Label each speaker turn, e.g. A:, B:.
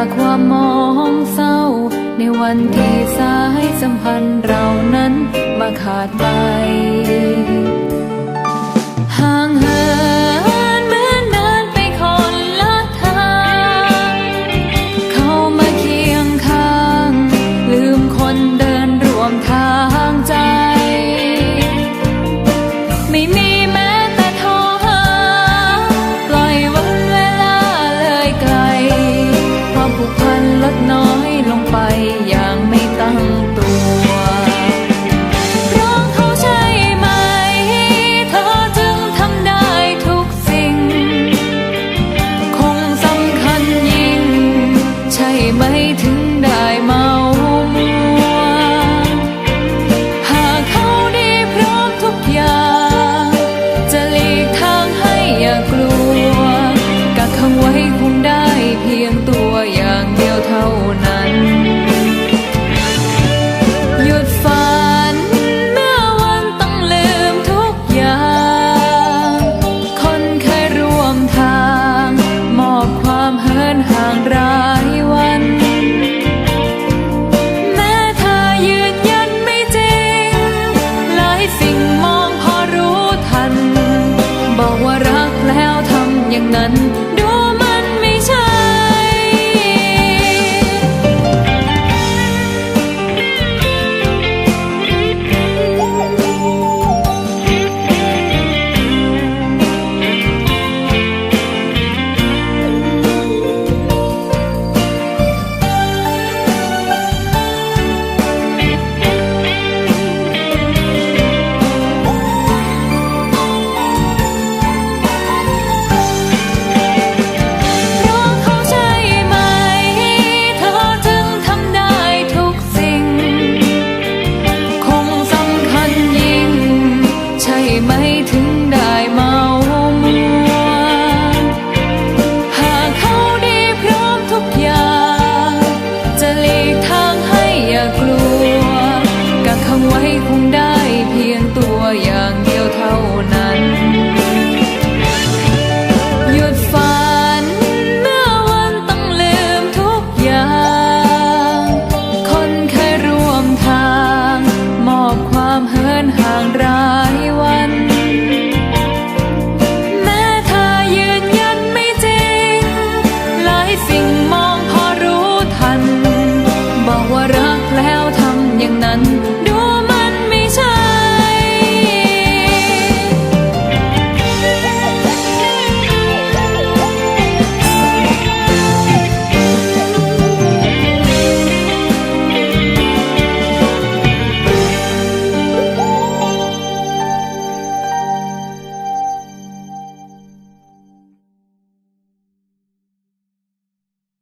A: าความมองเศร้า ในวันที่สายสัมพันธ์เรานั้นมาขาดไปหา รายวัน แม้เธอยืนยันไม่จริง หลายสิ่งมองพอรู้ทัน บอกว่ารักแล้วทำอย่างนั้น